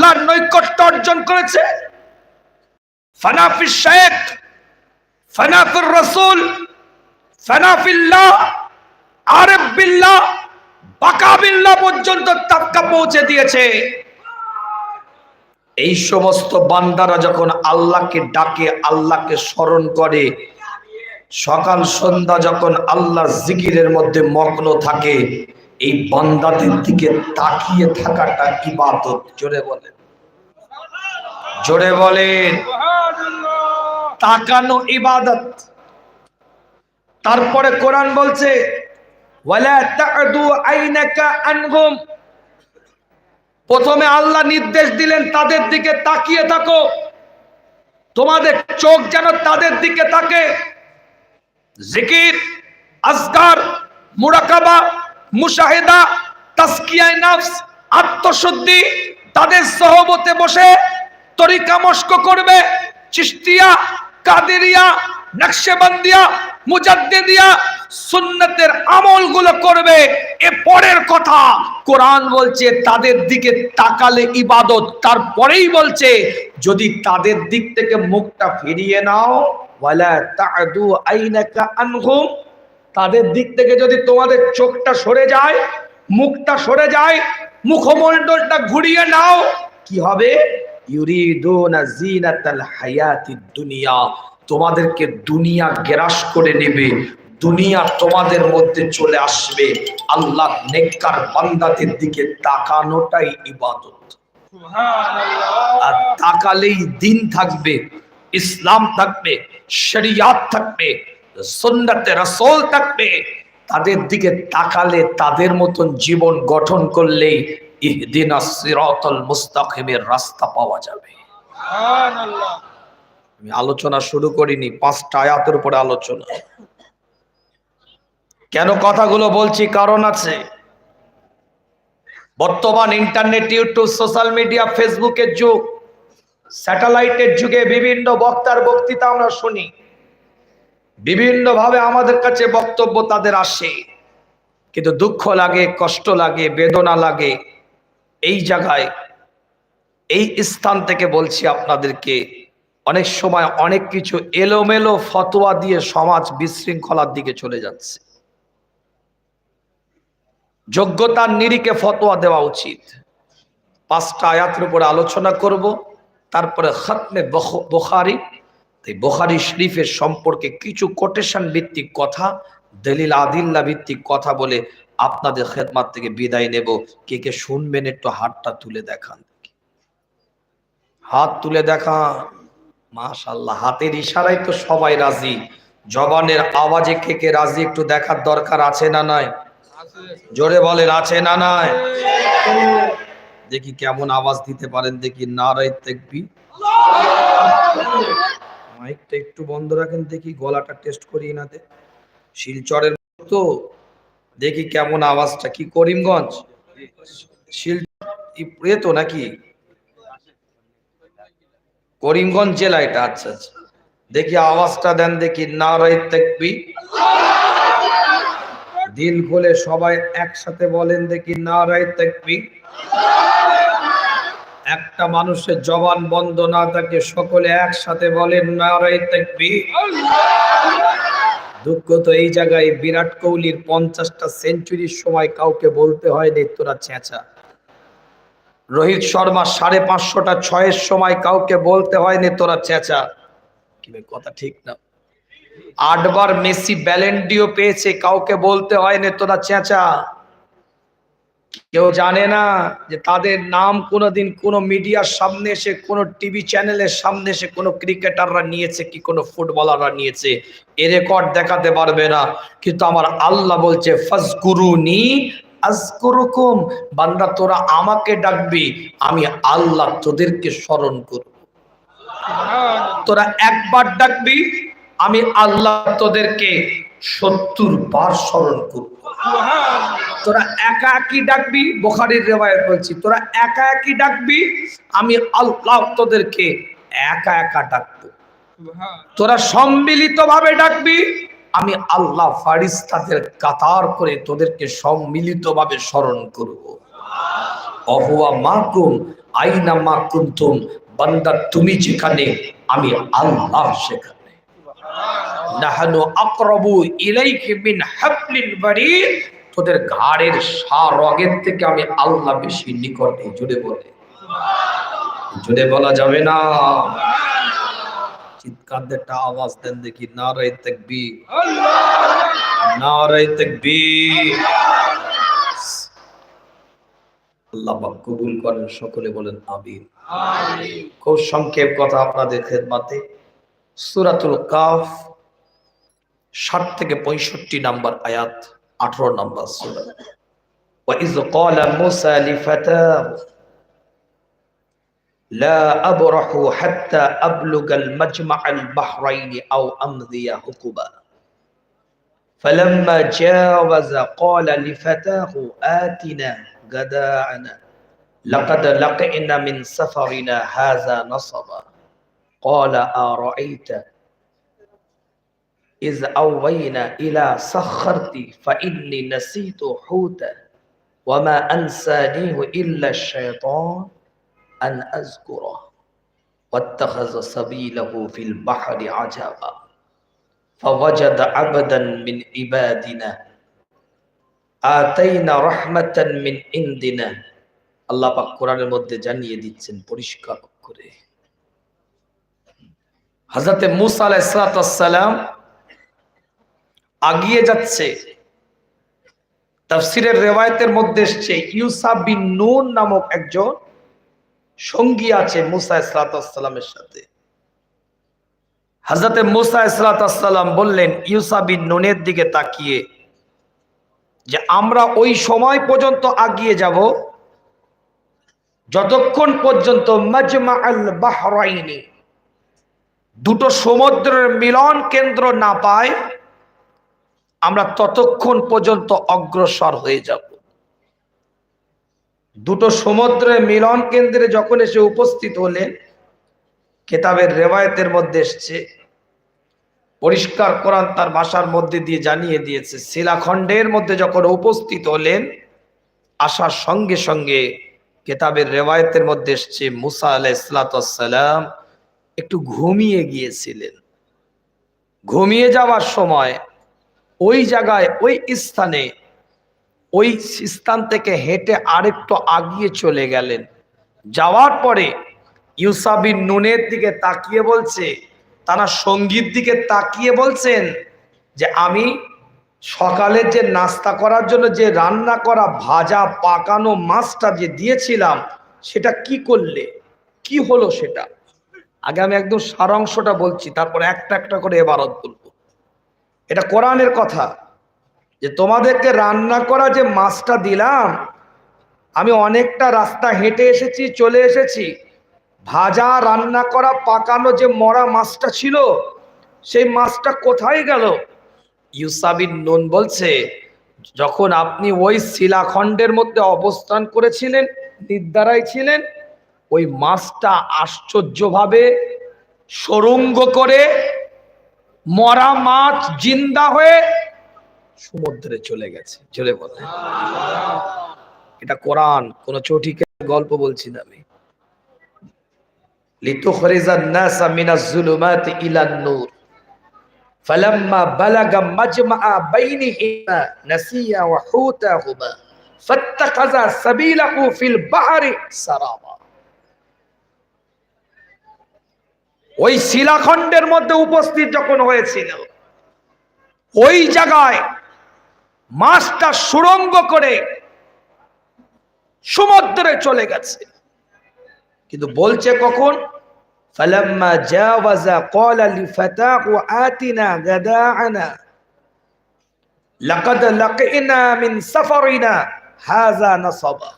আল্লাহর নৈকট্য অর্জন করেছে। ফানাফি শেখ, ফানাফির রসুল, ফানাফিল্লাহ আরেফ বিল্লাহ পর্যন্ত তাবকা পৌঁছে দিয়েছে। এই সমস্ত বান্দারা যখন আল্লাহকে ডাকে, আল্লাহকে স্মরণ করে, সকাল সন্ধ্যা যখন আল্লাহর জিকিরের মধ্যে মগ্ন থাকে, এই বান্দাদের দিকে তাকিয়ে থাকাটা কি ইবাদত, জোরে বলেন। জোরে বলেন। তাকানো ইবাদত। তারপরে কোরআন বলছে প্রথমে আল্লাহ নির্দেশ দিলেন, তাদের দিকে তাকিয়ে থাকো। তোমাদের চোখ যেন তাদের দিকে থাকে। জিকির আসগার মুরাকাবা, মুশাহিদা তাসকিয়ায় নফস, আত্মশুদ্ধি, তাদের সহবতে বসে তরিকা মস্ক করবে, চিশতিয়া, কাদেরিয়া, নকশেবন্দিয়া, মুজাদ্দিদিয়া সুন্নতের আমলগুলো করবে। এ পরের কথা কোরআন বলছে, তাদের দিকে তাকালে ইবাদত। তারপরেই বলছে, যদি তাদের দিক থেকে মুখটা ফিরিয়ে নাও, ওয়ালা তা'দু আইনাকা আনহুম। তাদের দিক থেকে যদি তোমাদের চোখটা সরে যায়, মুখটা সরে যায়, মুখমণ্ডলটা ঘুরিয়ে নাও, কি হবে? ইউরিদুনা জিনাতাল হায়াতিদ দুনিয়া। তোমাদেরকে দুনিয়া গ্রাস করে নেবে। দুনিয়া তোমাদের মধ্যে চলে আসবে। আল্লাহ নেককার বান্দাদের দিকে তাকানোটাই ইবাদত। আর তাকালেই দিন থাকবে ইসলাম থাকবে শরিয়াত থাকবে সুন্নতে রাসূল থাকবে। তাদের দিকে তাকালে তাদের মতন জীবন গঠন করলেই ইহদিনাস সিরাতাল মুস্তাকিমের রাস্তা পাওয়া যাবে। আমি আলোচনা শুরু করিনি পাঁচটা আয়াতের উপরে আলোচনা। কেন কথাগুলো বলছি? কারণ আছে বর্তমান ইন্টারনেট ইউটিউব সোশ্যাল মিডিয়া ফেসবুকের যুগ স্যাটেলাইটের যুগে বিভিন্ন বক্তার বক্তৃতা আমরা শুনি। বিভিন্ন ভাবে আমাদের কাছে বক্তব্য তাদের আসে। কিন্তু দুঃখ লাগে কষ্ট লাগে বেদনা লাগে এই জায়গায়, এই স্থান থেকে বলছি আপনাদেরকে, অনেক সময় অনেক কিছু এলোমেলো ফতোয়া দিয়ে সমাজ বিশৃঙ্খলার দিকে চলে যাচ্ছে। যোগ্যতার নিরিখে ফতোয়া দেওয়া উচিত। পাঁচটা আয়াতের উপরে আলোচনা করব, তারপরে খতমে বোখারি। তাই বোখারি শরীফের সম্পর্কে কিছু কোটেশন ভিত্তিক কথা, দলিল আদিল্লা ভিত্তিক কথা বলে আপনাদের খেদমাত থেকে বিদায় নেব। কে কে শুনবেন একটু হাতটা তুলে দেখান হাত তুলে দেখা মাশাল্লাহ হাতের ইশারায় তো সবাই রাজি। জবানের আওয়াজে কে কে রাজি একটু দেখার দরকার আছে না নয় জোরে বলেন, আছে না নয় দেখি কেমন আওয়াজ দিতে পারেন, দেখি নারায় দেখবি মাইকটা একটু বন্ধ রাখেন, দেখি গলাটা টেস্ট করি নাতে শিলচরের তো দেখি কেমন আওয়াজটা। কি করিমগঞ্জ? তো নাকি? করিমগঞ্জ জেলা এটা আচ্ছা আচ্ছা। দেখি আওয়াজটা দেন দেখি, নারায় দেখবি দিল খুলে সবাই একসাথে বলেন দেখি, নারায় দেখবি একটা মানুষের জবান বন্ধ না থাকে, সকলে একসাথে বলেন, নারায় দেখবি দুঃখ তো এই জায়গায় বিরাট কোহলির পঞ্চাশটা সেঞ্চুরির সময় কাউকে বলতে হয় হয়নি তোরা চেঁচা। রোহিত শর্মা সাড়ে পাঁচশোটা ছয়ের সময় কাউকে বলতে হয় হয়নি তোরা চেঁচা। কথা ঠিক না। আটবার মেসি ব্যালেন্ডিও পেয়েছে, কাউকে বলতে হয় হয়নি তোরা চেঁচা। কেউ জানে না যে তাদের নাম কোনোদিন কোনো মিডিয়ার সামনে এসে, কোনো টিভি চ্যানেলের সামনে এসে কোনো ক্রিকেটাররা নিয়েছে কি, কোনো ফুটবলাররা নিয়েছে? এ রেকর্ড দেখাতে পারবে না। কিন্তু আমার আল্লাহ বলছে, ফাজকুরুনি আজকুরুকুম। বান্দা, তোরা আমাকে ডাকবি, আমি আল্লাহ তোদেরকে স্মরণ করব। তোরা একবার ডাকবি, আমি আল্লাহ তোদেরকে সত্তর বার স্মরণ করব। তোরা একা একই ডাকবি? বোখারির রেওয়ায়ত বলছি। তোরা একা একই ডাকবি? আমি আল্লাহ তোদেরকে একা একা ডাকবো। তোরা সম্মিলিত ভাবে ডাকবি। আমি আল্লাহ ফারিস্তাদের কাতার করে তোদেরকে সম্মিলিত ভাবে স্মরণ করব। অহুয়া মাকুম আইনা মা কুন্তুম বান্দা তুমি যেখানে আমি আল্লাহ সেখানে। নাহানু আকরাবু ইলাইহি মিন হাবলিল বারিদ। তোদের ঘাড়ের রগের থেকে আমি আল্লাহ বেশি নিকটে জুড়ে বলে। জুড়ে বলা যাবে না। চিৎকার একটা আওয়াজ দেন দেখি। নারায় তাকবীর। নারায় তাকবীর। আল্লাহ কবুল করেন সকলে বলেন আমিন। খুব সংক্ষেপ কথা আপনাদের খেদমাতে। সুরাতুল কাফ ষাট থেকে পঁয়ষট্টি নাম্বার আয়াত আঠারো নাম্বার সূরা وإذ قال موسى لفتاه لا أبرح حتى أبلغ المجمع البحرين أو أمضي حقبا فلما جاوز قال لفتاه آتنا غداءنا لقد لقئنا من سفرنا هذا نصبا قال أرأيت إذ أوينا إلى صخرتي فإني نسيت حوتا وما أنسانيه إلا الشيطان أن أذكره واتخذ سبيله في البحر عجبا فوجد عبدا من عبادنا آتينا رحمة من عندنا আল্লাহ পাক কোরআনের মধ্যে জানিয়ে দিচ্ছেন পরিষ্কার করে হযরতে মুসা আলাইহিস সালাম আগিয়ে যাচ্ছে। তাফসিরের রেওয়ায়তের মধ্যে এসছে, ইউসা বিন নুন নামক একজন সঙ্গী আছে মুসা ইসলাতামের সাথে। হাজরতে মুসা ইসলাতাম বললেন, ইউসা বিন নুনের দিকে তাকিয়ে যে আমরা ওই সময় পর্যন্ত আগিয়ে যাব, যতক্ষণ পর্যন্ত মাজমা আল বাহরাইনি, দুটো সমুদ্রের মিলন কেন্দ্র না পায় আমরা ততক্ষণ পর্যন্ত অগ্রসর হয়ে যাব। দুটো সমুদ্রের মিলন কেন্দ্রে যখন এসে উপস্থিত হলেন, কেতাবের রেওয়ায়তের মধ্যে এসছে, পরিষ্কার কোরআন তার ভাষার মধ্যে দিয়ে জানিয়ে দিয়েছে, শিলাখণ্ডের মধ্যে যখন উপস্থিত হলেন, আসার সঙ্গে সঙ্গে কেতাবের রেওয়ায়তের মধ্যে এসছে, মুসা আলাহ ইসলাতাম একটু ঘুমিয়ে গিয়েছিলেন। ঘুমিয়ে যাওয়ার সময় ওই জায়গায়, ওই স্থানে, ওই স্থান থেকে হেঁটে আরেকটু আগিয়ে চলে গেলেন। যাওয়ার পরে ইউসাবিন নুনের দিকে তাকিয়ে বলছে, তারা সংগীত দিকে তাকিয়ে বলছেন যে, আমি সকালে যে নাস্তা করার জন্য যে রান্না করা ভাজা, পাকানো মাছটা যে দিয়েছিলাম, সেটা কি করলে? কি হলো সেটা? আগে আমি একদম সারাংশটা বলছি, তারপর একটা একটা করে এবারত বলব। এটা কোরআনের কথা যে তোমাদেরকে রান্না করা যে মাছটা দিলাম, আমি অনেকটা রাস্তা হেঁটে এসেছি, চলে এসেছি। ভাজা রান্না করা পাকানো যে মরা মাছটা ছিল, সেই মাছটা কোথায় গেল? ইউসাবিন নুন বলছে, যখন আপনি ওই শিলাখণ্ডের মধ্যে অবস্থান করেছিলেন নির্দারায় ছিলেন, ওই মাছটা আশ্চর্যভাবে সরঙ্গ করে মরা মাছ জিন্দা হয়ে সমুদ্রে চলে গেছে চলে বলে এটা কোরআন কোন চটিকে গল্প বলছি না আমি লিতুখরিজান নাসা মিনাজ জুলুমাতি ইলান নূর فلما بلغ مجمع بينهما نسيا وحوتهما فاتخذ سبيله في البحر سرابا ওই শিলাখণ্ডের মধ্যে উপস্থিত যখন হয়েছিল ওই জায়গায় মাছটা সুরঙ্গ করে সমুদ্রে চলে গেছে কিন্তু বলছে কখন فلما جاوز قال لفتاه آتنا غداءنا لقد لقينا من سفرنا هذا نصبا